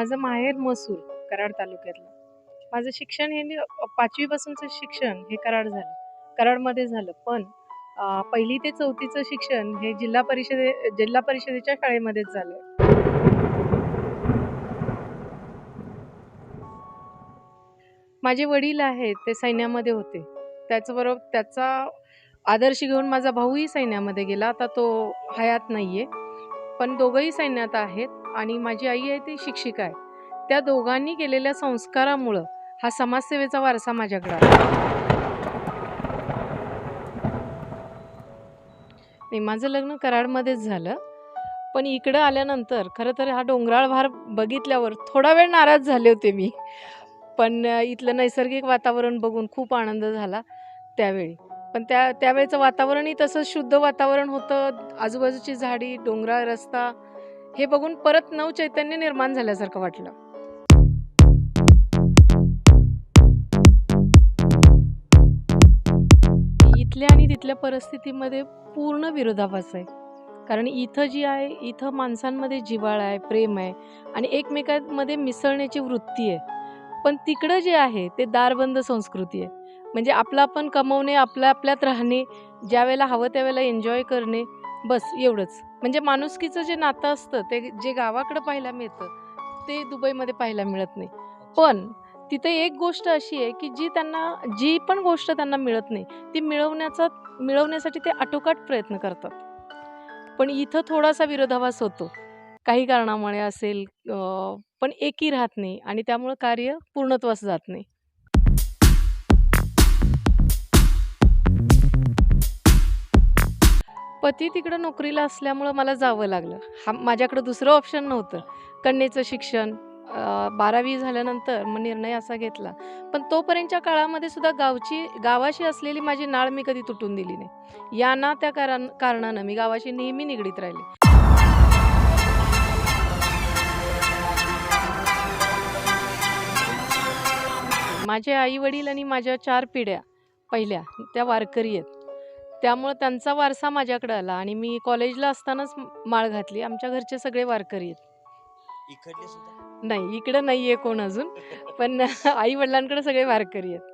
माझं माहेर मसूर कराड तालुक्यातलं. माझं शिक्षण हे पाचवीपासूनचं शिक्षण हे कराड झालं. कराडमध्ये झालं. पण पहिली ते चौथीचं शिक्षण हे जिल्हा परिषदे जिल्हा परिषदेच्या शाळेमध्येच झालं. माझे वडील आहेत ते सैन्यामध्ये होते. त्याचबरोबर त्याचा आदर्श घेऊन माझा भाऊही सैन्यामध्ये गेला. आता तो हयात नाही आहे पण दोघंही सैन्यात आहेत. आणि माझी आई आहे ती शिक्षिका आहे. त्या दोघांनी केलेल्या संस्कारामुळं हा समाजसेवेचा वारसा माझ्याकडे आला. नाही माझं लग्न कराडमध्येच झालं. पण इकडं आल्यानंतर खरं तर हा डोंगराळ भार बघितल्यावर थोडा वेळ नाराज झाले होते मी. पण इथलं नैसर्गिक वातावरण बघून खूप आनंद झाला त्यावेळी. पण त्या त्यावेळेचं वातावरणही तसंच शुद्ध वातावरण होतं. आजूबाजूची झाडी डोंगराळ रस्ता हे बघून परत नवचैतन्य निर्माण झाल्यासारखं वाटलं. इथल्या आणि तिथल्या परिस्थितीमध्ये पूर्ण विरोधाभास आहे. कारण इथं जी आहे इथं माणसांमध्ये जिव्हाळा आहे प्रेम आहे आणि एकमेकांमध्ये मिसळण्याची वृत्ती आहे. पण तिकडं जे आहे ते दारबंद संस्कृती आहे. म्हणजे आपलं आपण कमवणे आपल्या आपल्यात राहणे ज्या वेळेला हवं त्यावेळेला एन्जॉय करणे बस एवढंच. म्हणजे माणुसकीचं जे नातं असतं ते जे गावाकडं पाहायला मिळतं ते दुबईमध्ये पाहायला मिळत नाही. पण तिथे एक गोष्ट अशी आहे की जी त्यांना जी पण गोष्ट त्यांना मिळत नाही ती मिळवण्याचा मिळवण्यासाठी ते आटोकाट प्रयत्न करतात. पण इथं थोडासा विरोधाभास होतो. काही कारणामुळे असेल पण एकी राहत नाही आणि त्यामुळं कार्य पूर्णत्वास जात नाही. पती तिकडं नोकरीला असल्यामुळं मला जावं लागलं. हा माझ्याकडं दुसरं ऑप्शन नव्हतं. कन्येचं शिक्षण बारावी झाल्यानंतर मग निर्णय असा घेतला. पण तोपर्यंतच्या काळामध्ये सुद्धा गावची गावाशी असलेली माझी नाळ मी कधी तुटून दिली नाही. या ना त्या कारण कारणानं मी गावाशी नेहमी निगडीत राहिले. माझे आई वडील आणि माझ्या चार पिढ्या पहिल्या त्या वारकरी आहेत. त्यामुळं त्यांचा वारसा माझ्याकडे आला आणि मी कॉलेजला असतानाच माळ घातली. आमच्या घरचे सगळे वारकरी आहेत. इकडले सुद्धा? नाही इकडं नाही आहे कोण अजून पण आई वडिलांकडे सगळे वारकरी आहेत.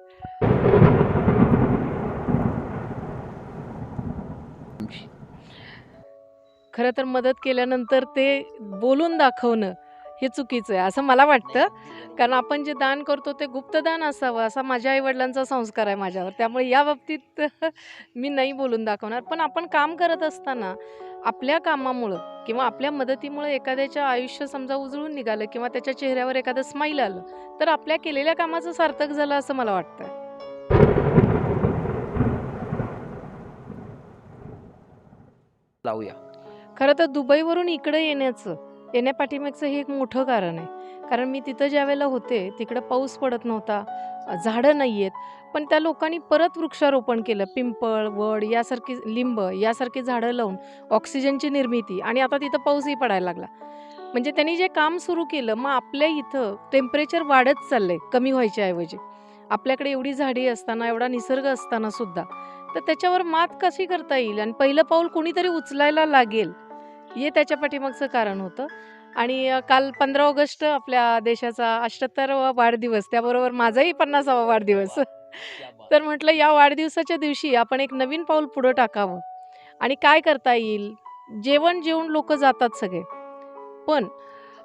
खरं तर मदत केल्यानंतर ते बोलून दाखवणं हे चुकीचं आहे असं मला वाटतं. कारण आपण जे दान करतो ते गुप्तदान असावं असा माझ्या आईवडिलांचा संस्कार आहे माझ्यावर. त्यामुळे या बाबतीत मी नाही बोलून दाखवणार. पण आपण काम करत असताना आपल्या कामामुळं किंवा आपल्या मदतीमुळे एखाद्याच्या आयुष्य समजा उजळून निघालं किंवा त्याच्या चेहऱ्यावर एखादं स्माईल आलं तर आपल्या केलेल्या कामाचं सार्थक झालं असं मला वाटतं. लावूया. खरं तर दुबईवरून इकडं येण्याचं येण्यापाठीमागचं हे एक मोठं कारण आहे. कारण मी तिथं ज्या वेळेला होते तिकडं पाऊस पडत नव्हता झाडं नाही आहेत पण त्या लोकांनी परत वृक्षारोपण केलं. पिंपळ वड यासारखी लिंब यासारखी झाडं लावून ऑक्सिजनची निर्मिती आणि आता तिथं पाऊसही पडायला लागला. म्हणजे त्यांनी जे काम सुरू केलं मग आपल्या इथं टेम्परेचर वाढत चाललंय कमी व्हायच्या ऐवजी आपल्याकडे एवढी झाडी असताना एवढा निसर्ग असताना सुद्धा. तर त्याच्यावर मात कशी करता येईल? आणि पहिलं पाऊल कोणीतरी उचलायला लागेल? हे त्याच्या पाठीमागचं कारण होतं. आणि काल पंधरा ऑगस्ट आपल्या देशाचा अठ्ठ्याहत्तरावा वाढदिवस त्याबरोबर माझाही पन्नासावा वाढदिवस. तर म्हटलं या वाढदिवसाच्या दिवशी आपण एक नवीन पाऊल पुढं टाकावं. आणि काय करता येईल? जेवण जेवून लोक जातात सगळे. पण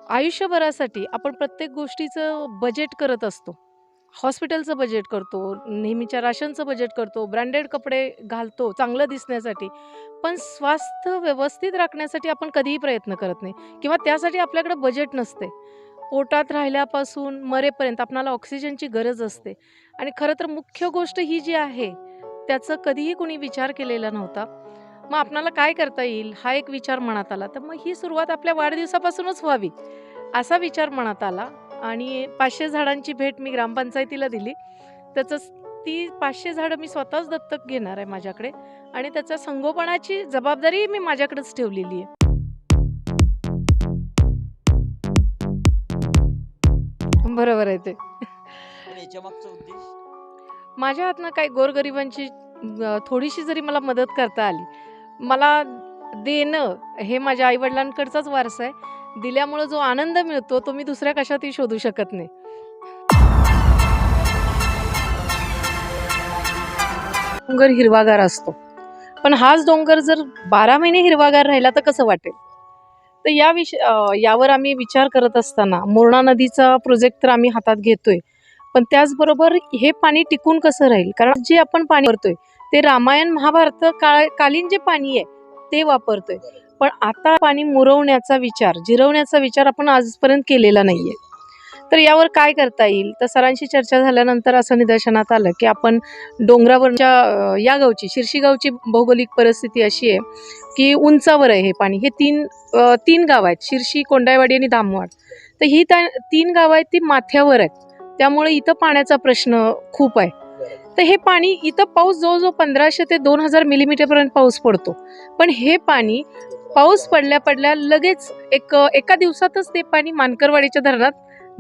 आयुष्यभरासाठी आपण प्रत्येक गोष्टीचं बजेट करत असतो. हॉस्पिटलचं बजेट करतो नेहमीच्या राशनचं बजेट करतो ब्रँडेड कपडे घालतो चांगलं दिसण्यासाठी. पण स्वास्थ्य व्यवस्थित राखण्यासाठी आपण कधीही प्रयत्न करत नाही किंवा त्यासाठी आपल्याकडे बजेट नसते. पोटात राहिल्यापासून मरेपर्यंत आपणाला ऑक्सिजनची गरज असते. आणि खरं तर मुख्य गोष्ट ही जी आहे त्याचं कधीही कुणी विचार केलेला नव्हता. मग आपणाला काय करता येईल? हा एक विचार मनात आला. तर मग ही सुरुवात आपल्या वाढदिवसापासूनच व्हावी असा विचार मनात आला. आणि पाचशे झाडांची भेट मी ग्रामपंचायतीला दिली. त्याचं ती पाचशे झाडं मी स्वतःच दत्तक घेणार आहे माझ्याकडे आणि त्याच्या संगोपनाची जबाबदारी मी माझ्याकडेच ठेवलेली आहे. बरोबर आहे ते. माझ्या हातनं काही गोरगरिबांची थोडीशी जरी मला मदत करता आली मला देणं हे माझ्या आईवडिलांकडचाच वारसा आहे. दिल्यामुळं जो आनंद मिळतो तो मी दुसऱ्या कशातही शोधू शकत नाही. डोंगर हिरवागार असतो. पण हाच डोंगर जर बारा महिने हिरवागार राहिला तर कसं वाटेल? तर या विष यावर आम्ही विचार करत असताना मोरणा नदीचा प्रोजेक्ट तर आम्ही हातात घेतोय. पण त्याचबरोबर हे पाणी टिकून कसं राहील? कारण जे आपण पाणी भरतोय ते रामायण महाभारत काळ कालीन जे पाणी आहे ते वापरतोय. पण आता पाणी मुरवण्याचा विचार जिरवण्याचा विचार आपण आजपर्यंत केलेला नाहीये. तर यावर काय करता येईल? तर सरांशी चर्चा झाल्यानंतर असं निदर्शनात आलं की आपण डोंगरावरच्या या गावची शिर्शी गावची भौगोलिक परिस्थिती अशी आहे की उंचावर आहे हे पाणी. हे तीन तीन गाव आहेत शिर्शी कोंडायवाडी आणि धामवाड तर ही त्या तीन गावं आहेत ती माथ्यावर आहेत. त्यामुळे इथं पाण्याचा प्रश्न खूप आहे. तर हे पाणी इथं पाऊस जवळजवळ पंधराशे ते दोन हजार मिलीमीटरपर्यंत पाऊस पडतो. पण हे पाणी पाऊस पडल्या पडल्या लगेच एक एका दिवसातच ते पाणी मानकरवाडीच्या धरणात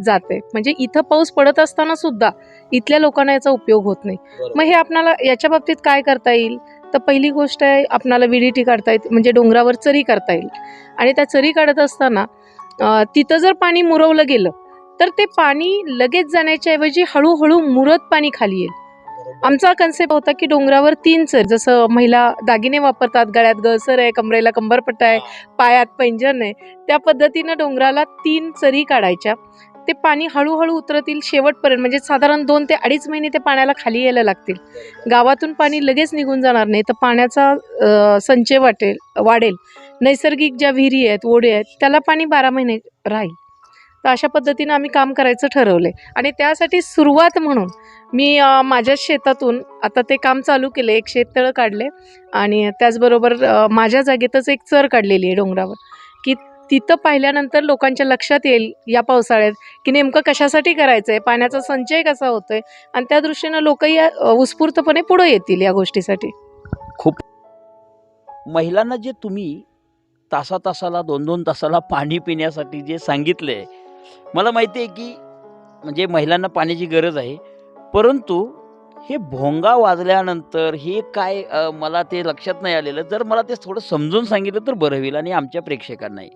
जाते. म्हणजे इथं पाऊस पडत असताना सुद्धा इथल्या लोकांना याचा उपयोग होत नाही. मग हे आपणाला याच्या बाबतीत काय करता येईल? तर पहिली गोष्ट आहे आपणाला विडीटी काढता येते म्हणजे डोंगरावर चरी करता येईल. आणि त्या चरी काढत असताना तिथं जर पाणी मुरवलं गेलं तर ते पाणी लगेच जाण्याच्या ऐवजी हळूहळू मुरत पाणी खाली येईल. आमचा कन्सेप्ट होता की डोंगरावर तीन चर जसं महिला दागिने वापरतात गळ्यात गळसर आहे कमरेला कंबरपट्टा आहे पायात पैंजण आहे त्या पद्धतीनं डोंगराला तीन चरी काढायच्या. ते पाणी हळूहळू उतरतील शेवटपर्यंत म्हणजे साधारण दोन ते अडीच महिने ते पाण्याला खाली यायला लागतील. गावातून पाणी लगेच निघून जाणार नाही तर पाण्याचा संचय वाटेल वाढेल. नैसर्गिक ज्या विहिरी आहेत ओढे आहेत त्याला पाणी बारा महिने राहील. तर अशा पद्धतीनं आम्ही काम करायचं ठरवलं आहे आणि त्यासाठी सुरुवात म्हणून मी माझ्या माझ्याच शेतातून आता ते काम चालू केलं एक शेततळं काढले आणि त्याचबरोबर माझ्या जागेतच एक चर काढलेली आहे डोंगरावर की तिथं पाहिल्यानंतर लोकांच्या लक्षात येईल या पावसाळ्यात की नेमकं कशासाठी करायचं आहे पाण्याचा संचय कसा होतोय आणि त्या दृष्टीनं लोक या- उत्स्फूर्तपणे पुढे येतील या गोष्टीसाठी. खूप. महिलांना जे तुम्ही तासा तासाला दोन दोन तासाला पाणी पिण्यासाठी जे सांगितले मला माहिती आहे की म्हणजे महिलांना पाण्याची गरज आहे. परंतु हे भोंगा वाजल्यानंतर हे काय मला ते लक्षात नाही आलेलं. जर मला ते थोडं समजून सांगितलं तर बरं होईल आणि आमच्या प्रेक्षकांनाही.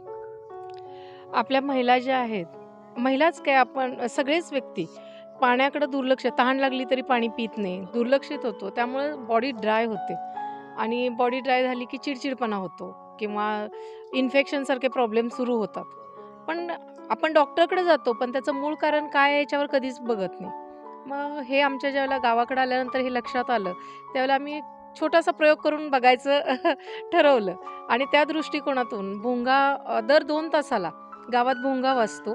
आपल्या महिला ज्या आहेत महिलाच काय आपण सगळेच व्यक्ती पाण्याकडे दुर्लक्ष तहान लागली तरी पाणी पित नाही दुर्लक्षित होतो. त्यामुळे बॉडी ड्राय होते. आणि बॉडी ड्राय झाली की चिडचिडपणा होतो किंवा इन्फेक्शनसारखे प्रॉब्लेम सुरू होतात. पण आपण डॉक्टरकडे जातो पण त्याचं मूळ कारण काय आहे याच्यावर कधीच बघत नाही. मग हे आमच्या ज्यावेळेला गावाकडे आल्यानंतर हे लक्षात आलं त्यावेळेला आम्ही छोटासा प्रयोग करून बघायचं ठरवलं. आणि त्या दृष्टिकोनातून भोंगा दर दोन तासाला गावात भोंगा वाजतो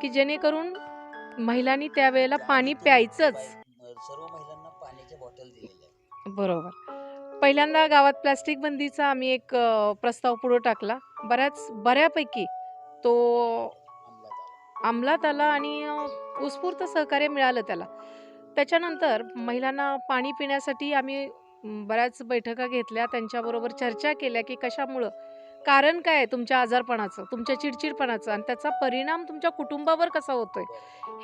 की जेणेकरून महिलांनी त्यावेळेला पाणी प्यायचंच. सर्व महिलांना पाण्याच्या बॉटल बरोबर. पहिल्यांदा गावात प्लास्टिक बंदीचा आम्ही एक प्रस्ताव पुढं टाकला. बऱ्याच बऱ्यापैकी तो अंमलात आला आणि उत्स्फूर्त सहकार्य मिळालं त्याला. त्याच्यानंतर महिलांना पाणी पिण्यासाठी आम्ही बऱ्याच बैठका घेतल्या. त्यांच्याबरोबर चर्चा केल्या की कशामुळं? कारण काय आहे तुमच्या आजारपणाचं तुमच्या चिडचिडपणाचं आणि त्याचा परिणाम तुमच्या कुटुंबावर कसा होतोय?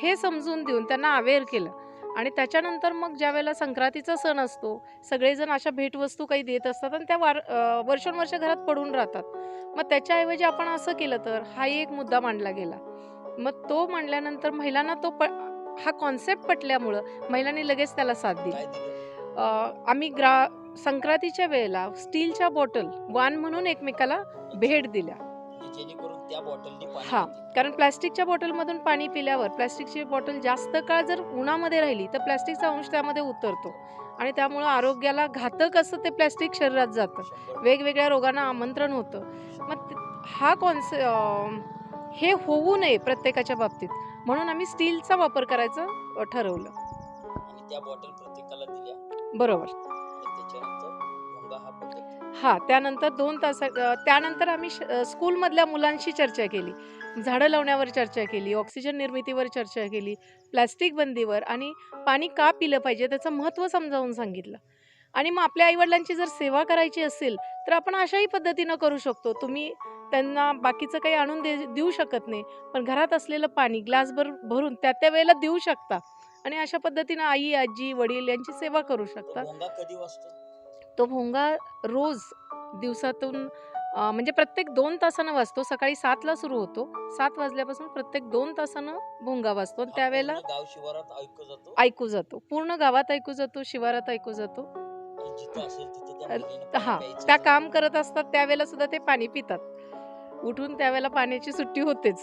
हे समजून देऊन त्यांना अवेअर केलं. आणि त्याच्यानंतर मग ज्या वेळेला संक्रांतीचा सण असतो सगळेजण अशा भेटवस्तू काही देत असतात आणि त्या वार वर्षोनवर्ष घरात पडून राहतात. मग त्याच्याऐवजी आपण असं केलं तर हाही एक मुद्दा मांडला गेला. मग तो मांडल्यानंतर महिलांना तो प हा कॉन्सेप्ट पटल्यामुळं महिलांनी लगेच त्याला साथ दिली. आम्ही ग्रा संक्रांतीच्या वेळेला स्टीलच्या बॉटल वान म्हणून एकमेकाला भेट दिल्या. जेणेकरून त्या बॉटलनी पाणी हा. पितील. कारण प्लॅस्टिकच्या बॉटलमधून पाणी पिल्यावर प्लॅस्टिकची बॉटल जास्त काळ जर उन्हामध्ये राहिली तर प्लॅस्टिकचा अंश त्यामध्ये उतरतो. आणि त्यामुळं आरोग्याला घातक असं ते प्लॅस्टिक शरीरात जातं. शंभर वेगवेगळ्या रोगांना आमंत्रण होतं. मग ते- हा कॉन्से अं, हे होऊ नये प्रत्येकाच्या बाबतीत. म्हणून आम्ही स्टीलचा वापर करायचं अं, ठरवलं. आणि त्या बॉटल प्रत्येकाला दिल्या. बरोबर. हा त्यानंतर दोन तास त्यानंतर आम्ही श- स्कूलमधल्या मुलांशी चर्चा केली. झाडं लावण्यावर चर्चा केली ऑक्सिजन निर्मितीवर चर्चा केली प्लॅस्टिक बंदीवर आणि पाणी का पिलं पाहिजे त्याचं महत्त्व समजावून सांगितलं. आणि मग आपल्या आईवडिलांची जर सेवा करायची असेल तर आपण अशाही पद्धतीनं करू शकतो. तुम्ही त्यांना बाकीचं काही आणून दे देऊ शकत नाही पण घरात असलेलं पाणी ग्लासभर भरून त्या त्या वेळेला देऊ शकता. आणि अशा पद्धतीनं आई आजी वडील यांची सेवा करू शकता. कधी तो भोंगा रोज दिवसातून म्हणजे प्रत्येक दोन तासानं वाजतो. सकाळी सातला सुरू होतो. सात वाजल्यापासून प्रत्येक दोन तासानं भोंगा वाजतो. आणि त्यावेळेला गाव शिवारात ऐकू जातो? ऐकू जातो. पूर्ण गावात ऐकू जातो शिवारात ऐकू जातो. हा त्या. काम करत असतात त्यावेळेला सुद्धा ते पाणी पितात. उठून त्यावेळेला पाण्याची सुट्टी होतेच.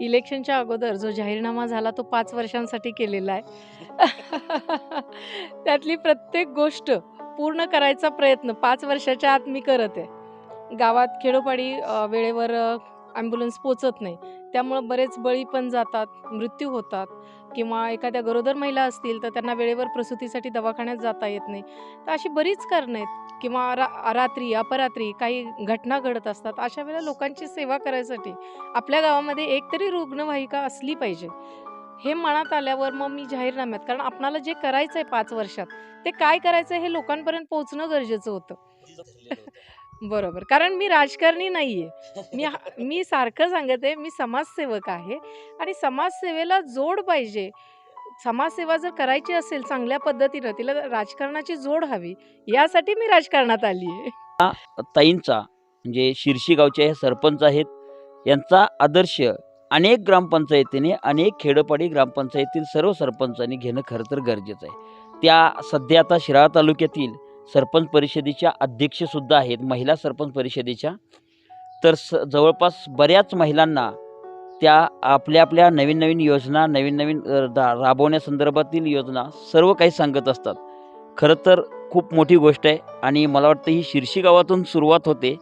इलेक्शनच्या अगोदर जो जाहीरनामा झाला तो पाच वर्षांसाठी केलेला आहे. त्यातली प्रत्येक गोष्ट पूर्ण करायचा प्रयत्न पाच वर्षाच्या आत मी करत आहे. गावात खेडोपाडी वेळेवर ॲम्ब्युलन्स पोचत नाही. त्यामुळं बरेच बळी पण जातात मृत्यू होतात. किंवा एखाद्या गरोदर महिला असतील तर त्यांना वेळेवर प्रसूतीसाठी दवाखान्यात जाता येत नाही. तर अशी बरीच कारणं आहेत. किंवा रा रात्री अपरात्री काही घटना घडत असतात. अशा वेळेला लोकांची सेवा करायसाठी आपल्या गावामध्ये एक तरी रुग्णवाहिका असली पाहिजे. हे मनात आल्यावर मग मी जाहीरनाम्यात. कारण आपणाला जे करायचं आहे पाच वर्षात ते काय करायचं आहे हे लोकांपर्यंत पोहोचणं गरजेचं होतं होतं. बरोबर. कारण मी राजकारणी नाही आहे मी हा- मी सारखं सांगत आहे मी समाजसेवक आहे आणि समाजसेवेला जोड पाहिजे. समाजसेवा जर करायची असेल चांगल्या पद्धतीनं तिला राजकारणाची जोड हवी. यासाठी मी राजकारणात आली आहे ताईंचा म्हणजे शिरशी गावचे हे सरपंच आहेत यांचा आदर्श अनेक ग्रामपंचायतीने अनेक खेडोपाडी ग्रामपंचायतीतील सर्व सरपंचांनी घेणं खरं तर गरजेचं आहे. त्या सध्या आता शिराळा तालुक्यातील सरपंच परिषदेच्या अध्यक्षसुद्धा आहेत महिला सरपंच परिषदेच्या. तर स जवळपास बऱ्याच महिलांना त्या आपल्या आपल्या नवीन नवीन योजना नवीन नवीन दा राबवण्यासंदर्भातील योजना सर्व काही सांगत असतात. खरं तर खूप मोठी गोष्ट आहे आणि मला वाटतं ही शिरशी गावातून सुरुवात होते.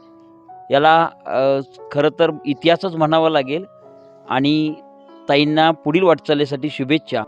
याला खरं तर इतिहासच म्हणावा लागेल आणि ताईंना पुढील वाटचालीसाठी शुभेच्छा.